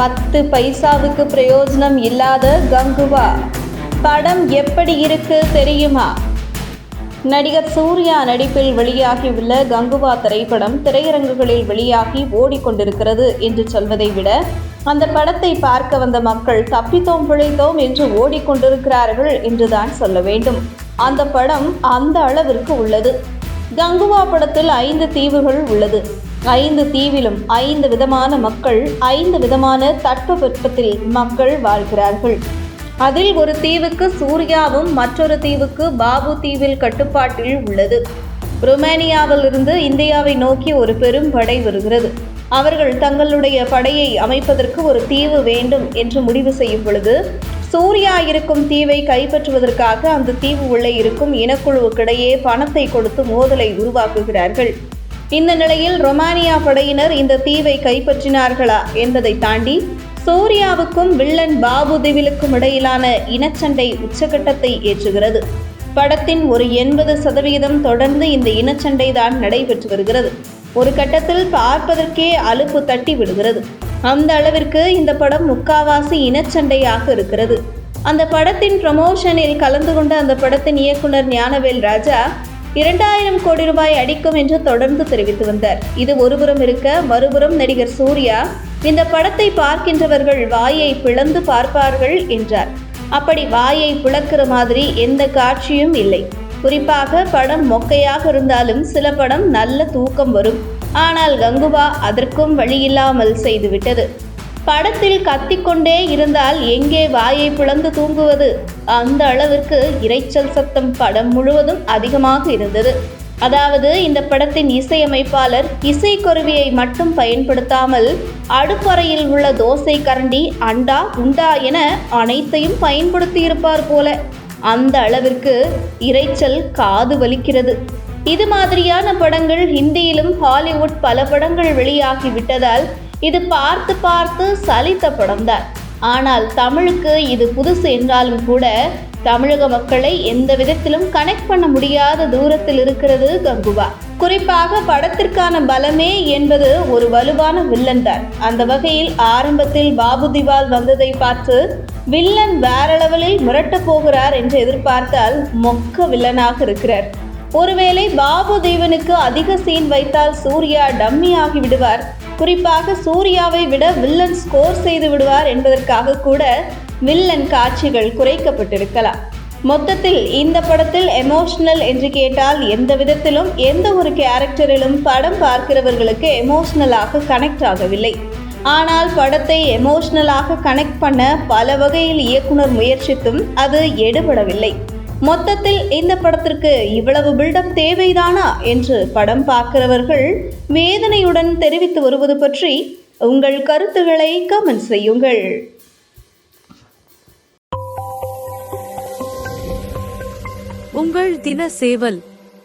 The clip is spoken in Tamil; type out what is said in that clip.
பத்து பைசாவுக்கு பிரயோஜனம் இல்லாத கங்குவா. படம் எப்படி இருக்கு தெரியுமா? நடிகர் சூர்யா நடிப்பில் வெளியாகியுள்ள கங்குவா திரைப்படம் திரையரங்குகளில் வெளியாகி ஓடிக்கொண்டிருக்கிறது என்று சொல்வதை விட அந்த படத்தை பார்க்க வந்த மக்கள் தப்பித்தோம் பிழைத்தோம் என்று ஓடிக்கொண்டிருக்கிறார்கள் என்றுதான் சொல்ல வேண்டும். அந்த படம் அந்த அளவிற்கு உள்ளது. கங்குவா படத்தில் ஐந்து தீவுகள் உள்ளது. ஐந்து தீவிலும் ஐந்து விதமான மக்கள் ஐந்து விதமான தட்பவெப்பத்தில் மக்கள் வாழ்கிறார்கள். அதில் ஒரு தீவுக்கு சூர்யாவும் மற்றொரு தீவுக்கு பாபு தீவில் கட்டுப்பாட்டில் உள்ளது. ருமேனியாவில் இருந்து இந்தியாவை நோக்கி ஒரு பெரும் படை வருகிறது. அவர்கள் தங்களுடைய படையை அமைப்பதற்கு ஒரு தீவு வேண்டும் என்று முடிவு செய்யும் பொழுது சூர்யா இருக்கும் தீவை கைப்பற்றுவதற்காக அந்த தீவு உள்ளே இருக்கும் இனக்குழுவுக்கிடையே பணத்தை கொடுத்து மோதலை உருவாக்குகிறார்கள். இந்த நிலையில் ரொமானியா படையினர் இந்த தீவை கைப்பற்றினார்களா என்பதை தாண்டி சூர்யாவுக்கும் வில்லன் பாபு திவிலுக்கும் இடையிலான இனச்சண்டை உச்சகட்டத்தை ஏற்றுகிறது. படத்தின் ஒரு எண்பது சதவிகிதம் தொடர்ந்து இந்த இனச்சண்டை தான் நடைபெற்று வருகிறது. ஒரு கட்டத்தில் பார்ப்பதற்கே அலுப்பு தட்டி விடுகிறது. அந்த அளவிற்கு இந்த படம் முக்காவாசி இனச்சண்டையாக இருக்கிறது. அந்த படத்தின் ப்ரமோஷனில் கலந்து கொண்ட அந்த படத்தின் இயக்குனர் ஞானவேல் ராஜா இரண்டாயிரம் கோடி ரூபாய் அடிக்கும் என்று தொடர்ந்து தெரிவித்து வந்தார். இது ஒருபுறம் இருக்க மறுபுறம் நடிகர் சூர்யா இந்த படத்தை பார்க்கின்றவர்கள் வாயை பிளந்து பார்ப்பார்கள் என்றார். அப்படி வாயை பிளக்கிற மாதிரி எந்த காட்சியும் இல்லை. குறிப்பாக படம் மொக்கையாக இருந்தாலும் சில படம் நல்ல தூக்கம் வரும். ஆனால் கங்குவா அதற்கும் வழியில்லாமல் செய்துவிட்டது. படத்தில் கத்திக்கொண்டே இருந்தால் எங்கே வாயை பிளந்து தூங்குவது? அந்த அளவிற்கு இரைச்சல் சத்தம் படம் முழுவதும் அதிகமாக இருந்தது. அதாவது இந்த படத்தின் இசையமைப்பாளர் இசைக்கருவியை மட்டும் பயன்படுத்தாமல் அடுப்பறையில் உள்ள தோசை கரண்டி அண்டா உண்டா என அனைத்தையும் பயன்படுத்தியிருப்பார் போல. அந்த அளவிற்கு இரைச்சல் காது வலிக்கிறது. இது மாதிரியான படங்கள் ஹிந்தியிலும் ஹாலிவுட் பல படங்கள் வெளியாகி விட்டதால் இது பார்த்து பார்த்து சலித்த படம்தான். ஆனால் தமிழுக்கு இது புதுசு என்றாலும் கூட தமிழக மக்களை எந்த விதத்திலும் கனெக்ட் பண்ண முடியாத தூரத்தில் இருக்கிறது கங்குவா. குறிப்பாக படத்திற்கான பலமே என்பது ஒரு வலுவான வில்லன் தான். அந்த வகையில் ஆரம்பத்தில் பாபு திவால் வந்ததை பார்த்து வில்லன் வேற லெவலில் மிரட்டப் போகிறார் என்று எதிர்பார்த்தால் மொக்க வில்லனாக இருக்கிறார். ஒருவேளை பாபு தேவனுக்கு அதிக சீன் வைத்தால் சூர்யா டம்மி ஆகிவிடுவார். குறிப்பாக சூர்யாவை விட வில்லன் ஸ்கோர் செய்து விடுவார் என்பதற்காக கூட வில்லன் காட்சிகள் குறைக்கப்பட்டிருக்கலாம். மொத்தத்தில் இந்த படத்தில் எமோஷனல் என்று கேட்டால் எந்த விதத்திலும் எந்த ஒரு கேரக்டரிலும் படம் பார்க்கிறவர்களுக்கு எமோஷனலாக கனெக்ட் ஆகவில்லை. ஆனால் படத்தை எமோஷனலாக கனெக்ட் பண்ண பல வகையில் இயக்குனர் முயற்சித்தும் அது எடுபடவில்லை. மொத்தத்தில் இந்த படத்திற்கு இவ்வளவு பில்டப் தேவைதானா என்று படம் பார்க்கிறவர்கள் வேதனையுடன் தெரிவித்து வருவது பற்றி உங்கள் கருத்துக்களை கமெண்ட் செய்யுங்கள். உங்கள் தின சேவல்